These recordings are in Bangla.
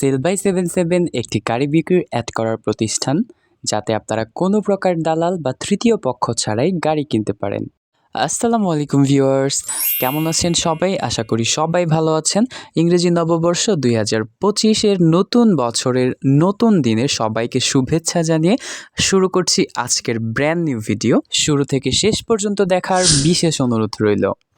সেল বাই সেভেন সেভেন একটি গাড়ি বিক্রির অ্যাড করার প্রতিষ্ঠান, যাতে আপনারা কোনো প্রকার দালাল বা তৃতীয় পক্ষ ছাড়াই গাড়ি কিনতে পারেন। আসসালামু আলাইকুম ভিউয়ার্স, কেমন আছেন সবাই? আশা করি সবাই ভালো আছেন। ইংরেজি নববর্ষ দুই হাজার পঁচিশের নতুন বছরের নতুন দিনে সবাইকে শুভেচ্ছা জানিয়ে শুরু করছি আজকের ব্র্যান্ড নিউ ভিডিও শুরু থেকে শেষ পর্যন্ত দেখার বিশেষ অনুরোধ রইল।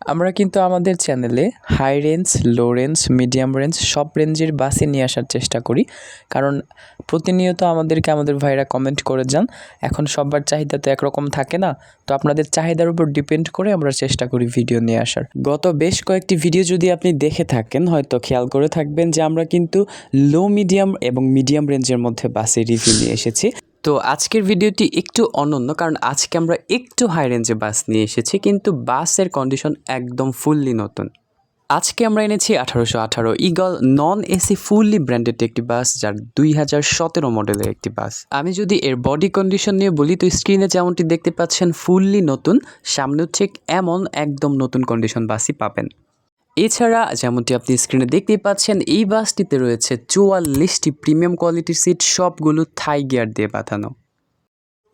আমরা কিন্তু আমাদের চ্যানেলে high range low range medium range সব রেঞ্জের বাসে নিয়ে আসার চেষ্টা করি। কারণ প্রতিনিয়ত আমাদেরকে আমাদের ভাইরা কমেন্ট করে যান, এখন সবার চাহিদা তো একরকম থাকে না, তো আপনাদের চাহিদার উপর ডিপেন্ড করে আমরা চেষ্টা করি ভিডিও নিয়ে আসার। গত বেশ কয়েকটি ভিডিও যদি আপনি দেখে থাকেন, হয়তো খেয়াল করে থাকবেন যে আমরা কিন্তু লো মিডিয়াম এবং মিডিয়াম রেঞ্জের মধ্যে বাসে রিভিউ নিয়ে এসেছি। তো আজকের ভিডিওটি একটু অনন্য, কারণ আজকে আমরা একটু হাই রেঞ্জে বাস নিয়ে এসেছি, কিন্তু বাসের কন্ডিশন একদম ফুললি নতুন। আজকে আমরা এনেছি আঠারোশো আঠারো Eagle non AC fully branded একটি বাস যার দুই হাজার সতেরো মডেলের একটি বাস আমি যদি এর বডি কন্ডিশন নিয়ে বলি, তো স্ক্রিনে যেমনটি দেখতে পাচ্ছেন ফুললি নতুন, সামনেও ঠিক এমন একদম নতুন কন্ডিশন বাসই পাবেন। এছাড়া যেমনটি আপনি স্ক্রিনে দেখতেই পাচ্ছেন, এই বাসটিতে রয়েছে চুয়াল্লিশটি প্রিমিয়াম কোয়ালিটির সিট সবগুলো থাই গিয়ার দিয়ে বাঁধানো।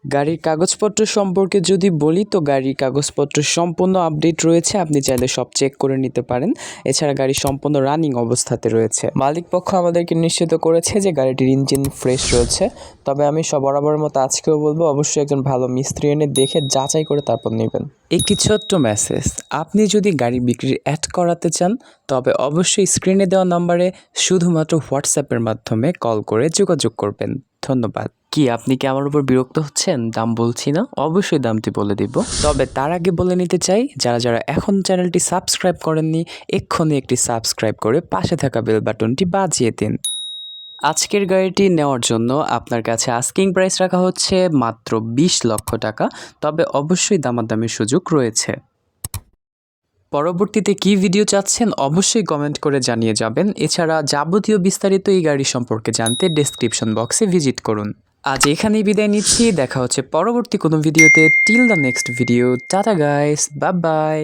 গাড়ির কাগজপত্র সম্পর্কে যদি বলি, তো গাড়ির কাগজপত্র সম্পূর্ণ আপডেট রয়েছে। আপনি চাইলে সব চেক করে নিতে পারেন। এছাড়া গাড়ি সম্পূর্ণ রানিং অবস্থাতে রয়েছে। মালিক পক্ষ আমাদেরকে নিশ্চিত করেছে যে গাড়িটির ইঞ্জিন ফ্রেশ রয়েছে। তবে আমি সব বরাবরের মতো আজকেও বলব, অবশ্যই একজন ভালো মিস্ত্রি এনে দেখে যাচাই করে তারপর নেবেন। একটি ছোট্ট মেসেজ আপনি যদি গাড়ি বিক্রির অ্যাড করাতে চান, তবে অবশ্যই স্ক্রিনে দেওয়া নম্বরে শুধুমাত্র হোয়াটসঅ্যাপের মাধ্যমে কল করে যোগাযোগ করবেন। ধন্যবাদ। কি, আপনি কি আমার উপর বিরক্ত হচ্ছেন? দাম বলছি না। অবশ্যই দামটি বলে দিব। তবে তার আগে বলে নিতে চাই, যারা যারা এখন চ্যানেলটি সাবস্ক্রাইব করেননি, এক্ষুনি একটি সাবস্ক্রাইব করে পাশে থাকা বেল বাটনটি বাজিয়ে দিন। আজকের গাড়িটি নেওয়ার জন্য আপনার কাছে আস্কিং প্রাইস রাখা হচ্ছে মাত্র বিশ লক্ষ টাকা, তবে অবশ্যই দামাদামির সুযোগ রয়েছে। পরবর্তীতে কি ভিডিও চাচ্ছেন, অবশ্যই কমেন্ট করে জানিয়ে যাবেন। এছাড়া যাবতীয় বিস্তারিত এই গাড়ি সম্পর্কে জানতে ডেসক্রিপশন বক্সে ভিজিট করুন। আজ এখানেই বিদায় নিচ্ছি। দেখা হচ্ছে পরবর্তী কোনো ভিডিওতে। Till the next video tata guys bye bye